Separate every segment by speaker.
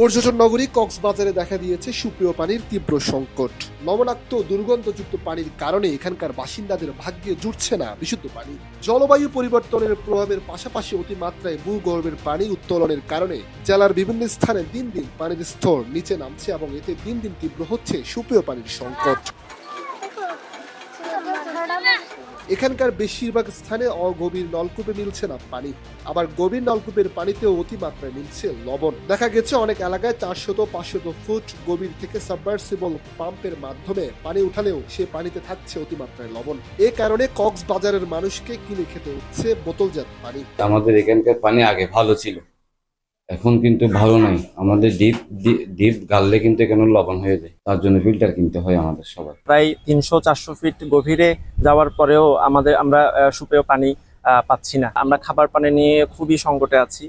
Speaker 1: পর্যটন নগরী কক্সবাজারে দেখা দিয়েছে সুপ্রিয় পানির তীব্র সংকট। লবণাক্ত দুর্গন্ধযুক্ত পানির কারণে এখানকার বাসিন্দাদের ভাগ্যে জুটছে না বিশুদ্ধ পানি। জলবায়ু পরিবর্তনের প্রভাবের পাশাপাশি অতিমাত্রায় ভূগর্ভের পানি উত্তোলনের কারণে জেলার বিভিন্ন স্থানে দিন দিন পানির স্তর নিচে নামছে এবং এতে দিন দিন তীব্র হচ্ছে সুপ্রিয় পানির সংকট। এখানকার বেশিরভাগ স্থানে অগভীর নলকূপে মিলছে না পানি। আবার গভীর নলকূপের পানিতেও অতিমাত্রায় মিলছে লবণ। দেখা গেছে অনেক এলাকায় চারশত পাঁচশত ফুট গভীর থেকে সাবমার্সিবল পাম্পের মাধ্যমে পানি উঠালেও সে পানিতে থাকছে অতিমাত্রায় লবণ। এ কারণে কক্সবাজারের মানুষকে কিনে খেতে হচ্ছে বোতলজাত পানি।
Speaker 2: আমাদের এখানকার পানি আগে ভালো ছিল। এখন কিন্তু ভালো নাই। আমাদের ডিপ ডিপ গাললে কিন্তু এখানে লবণ হয়ে যায়। তার জন্য ফিল্টার কিনতে হয় আমাদের সবার।
Speaker 3: প্রায় তিনশো, চারশো ফিট গভীরে যাওয়ার পরেও আমাদের, আমরা সুপেয় পানি পাচ্ছি না। আমরা খাবার পানি নিয়ে খুবই সংকটে আছি।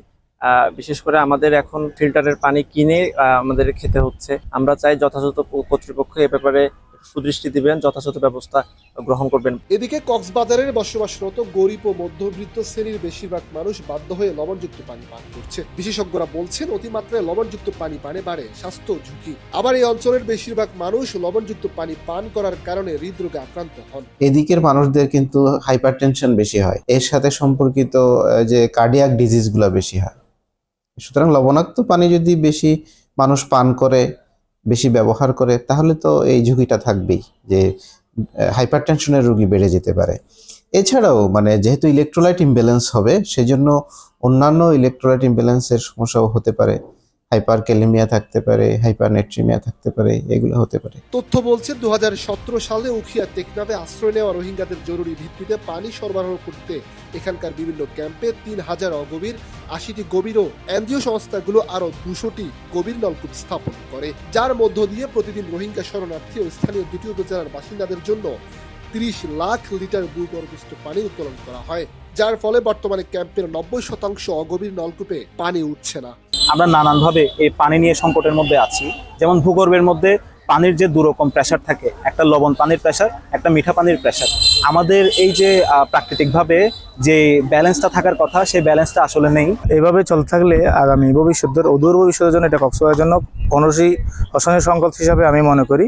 Speaker 3: বিশেষ করে আমাদের এখন ফিল্টারের পানি কিনে আমাদের খেতে হচ্ছে। আমরা চাই যথাযথ কর্তৃপক্ষ এ ব্যাপারে সুদৃষ্টি দিবেন যথাযথ ব্যবস্থা গ্রহণ করবেন।
Speaker 1: এদিকে কক্সবাজারের বসবাসরত গরিব ও মধ্যবিত্ত শ্রেণির বেশিরভাগ মানুষ বাধ্য হয়ে লবণযুক্ত পানি পান করছে। বিশেষজ্ঞরা বলছেন অতিমাত্রায় লবণযুক্ত পানি পানে বাড়ে স্বাস্থ্য ঝুঁকি। আবার এই অঞ্চলের বেশিরভাগ মানুষ লবণযুক্ত পানি পান করার কারণে হৃদরোগে আক্রান্ত হন।
Speaker 4: এদিকের মানুষদের কিন্তু হাইপার টেনশন বেশি হয়। এর সাথে সম্পর্কিত যে কার্ডিয়াক ডিজিজগুলো বেশি হয়। সুতরাং লবণাক্ত পানি যদি বেশি মানুষ পান করে বেশি ব্যবহার করে, তাহলে তো এই ঝুঁকিটা থাকবেই যে হাইপার টেনশনের রোগী বেড়ে যেতে পারে। এছাড়াও মানে যেহেতু ইলেকট্রোলাইট ইমব্যালেন্স হবে, সেজন্য অন্যান্য ইলেকট্রোলাইট ইমব্যালেন্সের সমস্যাও হতে পারে। হাইপার ক্যালেমিয়া থাকতে পারে হাইপার নেট্রিমিয়া থাকতে পারে, এগুলো হতে পারে।
Speaker 1: তথ্য বলছে দু হাজার সতেরো সালে উখিয়া টেকনাফে আশ্রয় নেওয়া রোহিঙ্গাদের জরুরি ভিত্তিতে পানি সরবরাহ করতে এখানকার বিভিন্ন ক্যাম্পে তিন হাজার অগভীর আশিটি গভীর ও এনজিও সংস্থাগুলো আরও দুশোটি গভীর নলকূপ স্থাপন করে, যার মধ্য দিয়ে প্রতিদিন রোহিঙ্গা শরণার্থী ও স্থানীয় দুটি উপজেলার বাসিন্দাদের জন্য তিরিশ লাখ লিটার ভূগর্ভস্থ পানি উত্তোলন করা হয়, যার ফলে বর্তমানে ক্যাম্পের নব্বই শতাংশ অগভীর নলকূপে পানি উঠছে না।
Speaker 5: আমরা নানানভাবে এই পানি নিয়ে সংকটের মধ্যে আছি। যেমন ভূগর্ভের মধ্যে পানির যে দুরকম প্রেশার থাকে, একটা লবণ পানির প্রেশার একটা মিঠা পানির প্রেশার আমাদের এই যে প্রাকৃতিকভাবে যে ব্যালেন্সটা থাকার কথা সেই ব্যালেন্সটা আসলে নেই।
Speaker 6: এভাবে চলতে থাকলে আগামী ভবিষ্যতের অদূর ভবিষ্যতের জন্য এটা কক্সবাজারের জন্য অনসী অসহনীয় সংকট হিসাবে আমি মনে করি।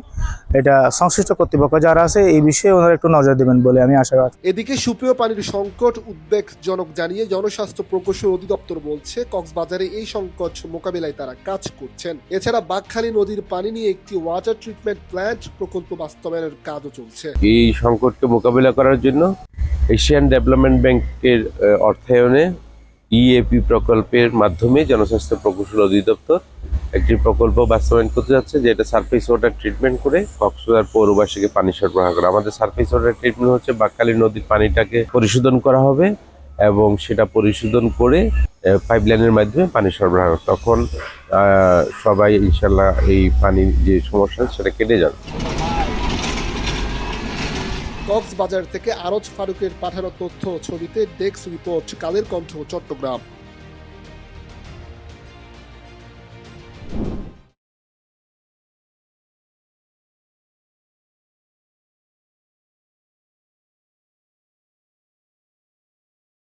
Speaker 6: এটা সংশ্লিষ্ট কর্তৃপক্ষ যারা আছে এই বিষয়ে ওনারা একটু নজর দেবেন বলে আমি আশা রাখি
Speaker 1: এদিকে সুপ্রিয় পানির সংকট উদ্বেগজনক জানিয়ে জনস্বাস্থ্য প্রকৌশল অধিদপ্তর বলছে কক্সবাজারে এই সংকট মোকাবিলায় তারা কাজ করছেন। এছাড়া বাকখালী নদীর পানি নিয়ে একটি ওয়াটার ট্রিটমেন্ট প্ল্যান্ট প্রকল্প বাস্তবায়নের কাজও চলছে।
Speaker 7: এই সংকটকে মোকাবিলা করার জন্য এশিয়ান ডেভেলপমেন্ট ব্যাংকের অর্থায়নে ইএপি প্রকল্পের মাধ্যমে জনস্বাস্থ্য প্রকৌশল অধিদপ্তর একটি প্রকল্প বাস্তবায়ন করতে যাচ্ছে, যেটা সারফেস ওয়াটার ট্রিটমেন্ট করে কক্সবাজার পৌরবাসীকে পানি সরবরাহ করা। আমাদের সারফেস ওয়াটার ট্রিটমেন্ট হচ্ছে বাক্কালী নদীর পানিটাকে পরিশোধন করা হবে এবং সেটা পরিশোধন করে পাইপ লাইনের মাধ্যমে পানি সরবরাহ তখন সবাই ইনশাল্লাহ এই পানির যে সমস্যা সেটা কেটে যাবে।
Speaker 1: কক্সবাজার থেকে আরজ ফারুকের পাঠানো তথ্য ছবিতে ডেস্ক রিপোর্ট কালের কণ্ঠ চট্টগ্রাম।